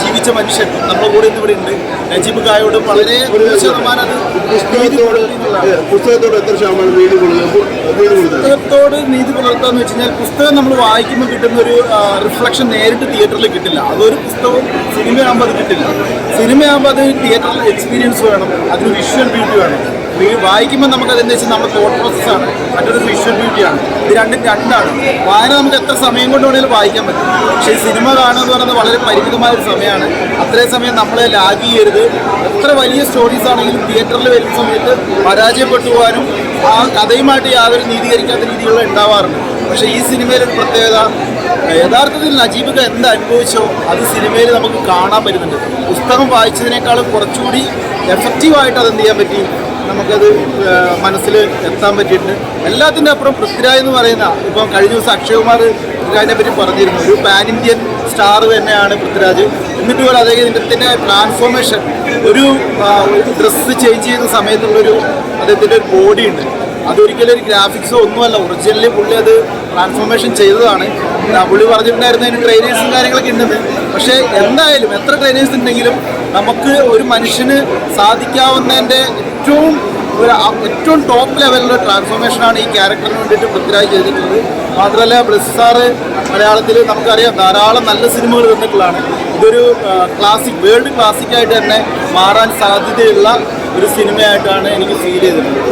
ജീവിച്ച മനുഷ്യൻ. നമ്മുടെ കൂടെ ഇന്ന് ഇവിടെ ഉണ്ട്. നജീബ് കായോട് വളരെ ശതമാനം പുസ്തകത്തോട് എത്ര ശതമാനം നീതി പുസ്തകത്തോട് നീതി പുലർത്താന്ന് വെച്ച് കഴിഞ്ഞാൽ പുസ്തകം നമ്മൾ വായിക്കുമ്പോൾ കിട്ടുന്ന ഒരു റിഫ്ലക്ഷൻ നേരിട്ട് തിയേറ്ററിൽ കിട്ടില്ല. അതൊരു പുസ്തകം സിനിമയാകുമ്പോൾ അത് കിട്ടില്ല. സിനിമയാകുമ്പോൾ അത് തിയേറ്ററിൽ എക്സ്പീരിയൻസ് വേണം. അതിന് വിഷ്വൽ ബ്യൂട്ടി വേണം. വായിക്കുമ്പോൾ നമുക്ക് അതെന്താ വെച്ചാൽ നമ്മുടെ തോട്ട് പ്രോസസ്സാണ് മറ്റൊരു വിഷ്വൽ ബ്യൂട്ടിയാണ് ഇത് രണ്ടും രണ്ടാണ്. വായന നമുക്ക് എത്ര സമയം കൊണ്ട് വേണമെങ്കിലും വായിക്കാൻ പറ്റും. പക്ഷേ സിനിമ കാണുക എന്ന് പറയുന്നത് വളരെ പരിമിതമായ ഒരു സമയമാണ്. അത്രയും സമയം നമ്മളെ ലാഗ് ചെയ്യരുത്. എത്ര വലിയ സ്റ്റോറീസ് ആണെങ്കിലും തിയേറ്ററിൽ വരുന്ന സമയത്ത് പരാജയപ്പെട്ടു പോകാനും ആ കഥയുമായിട്ട് യാതൊരു നീതീകരിക്കാത്ത രീതികളും ഉണ്ടാവാറുണ്ട്. പക്ഷേ ഈ സിനിമയിലെ ഒരു പ്രത്യേകത യഥാർത്ഥത്തിൽ നജീബ് ഖാൻ എന്ത് അനുഭവിച്ചോ അത് സിനിമയിൽ നമുക്ക് കാണാൻ പറ്റുന്നുണ്ട്. പുസ്തകം വായിച്ചതിനേക്കാളും കുറച്ചുകൂടി എഫക്റ്റീവായിട്ട് അത് എന്ത് ചെയ്യാൻ പറ്റി? നമുക്കത് മനസ്സിൽ എത്താൻ പറ്റിയിട്ടുണ്ട്. എല്ലാത്തിന്റെ അപ്പുറം പൃഥ്വിരാജ് എന്ന് പറയുന്ന ഇപ്പം കഴിഞ്ഞ ദിവസം അക്ഷയകുമാർ പൃഥ്വിരാജിനെ പറ്റി പറഞ്ഞിരുന്നു. ഒരു പാൻ ഇന്ത്യൻ സ്റ്റാർ തന്നെയാണ് പൃഥ്വിരാജ്. എന്നിട്ട് പോലെ അദ്ദേഹത്തിന്റെ ട്രാൻസ്ഫോർമേഷൻ ഒരു ഡ്രസ്സ് ചേഞ്ച് ചെയ്യുന്ന സമയത്തുള്ളൊരു അദ്ദേഹത്തിന്റെ ഒരു ബോഡി ഉണ്ട്. അതൊരിക്കലും ഒരു ഗ്രാഫിക്സോ ഒന്നുമല്ല. ഒറിജിനലി പുള്ളി അത് ട്രാൻസ്ഫോർമേഷൻ ചെയ്തതാണ്. പുള്ളി പറഞ്ഞിട്ടുണ്ടായിരുന്നു അതിന് ട്രെയിനേഴ്സും കാര്യങ്ങളൊക്കെ ഉണ്ടെന്ന്. പക്ഷേ എന്തായാലും എത്ര ട്രെയിനേഴ്സ് ഉണ്ടെങ്കിലും നമുക്ക് ഒരു മനുഷ്യന് സാധിക്കാവുന്നതിന്റെ ഏറ്റവും ഒരു ഏറ്റവും ടോപ്പ് ലെവലിലുള്ള ട്രാൻസ്ഫോർമേഷനാണ് ഈ ക്യാരക്ടറിന് വേണ്ടിയിട്ട് പൃഥ്വിരാജ് ചെയ്തിട്ടുള്ളത്. മാത്രമല്ല ബ്ലസ് സാറ് മലയാളത്തിൽ നമുക്കറിയാം ധാരാളം നല്ല സിനിമകൾ തന്നിട്ടുള്ളതാണ് ഇതൊരു ക്ലാസിക് വേൾഡ് ക്ലാസിക്കായിട്ട് തന്നെ മാറാൻ സാധ്യതയുള്ള ഒരു സിനിമയായിട്ടാണ് എനിക്ക് ഫീൽ ചെയ്തിട്ടുള്ളത്.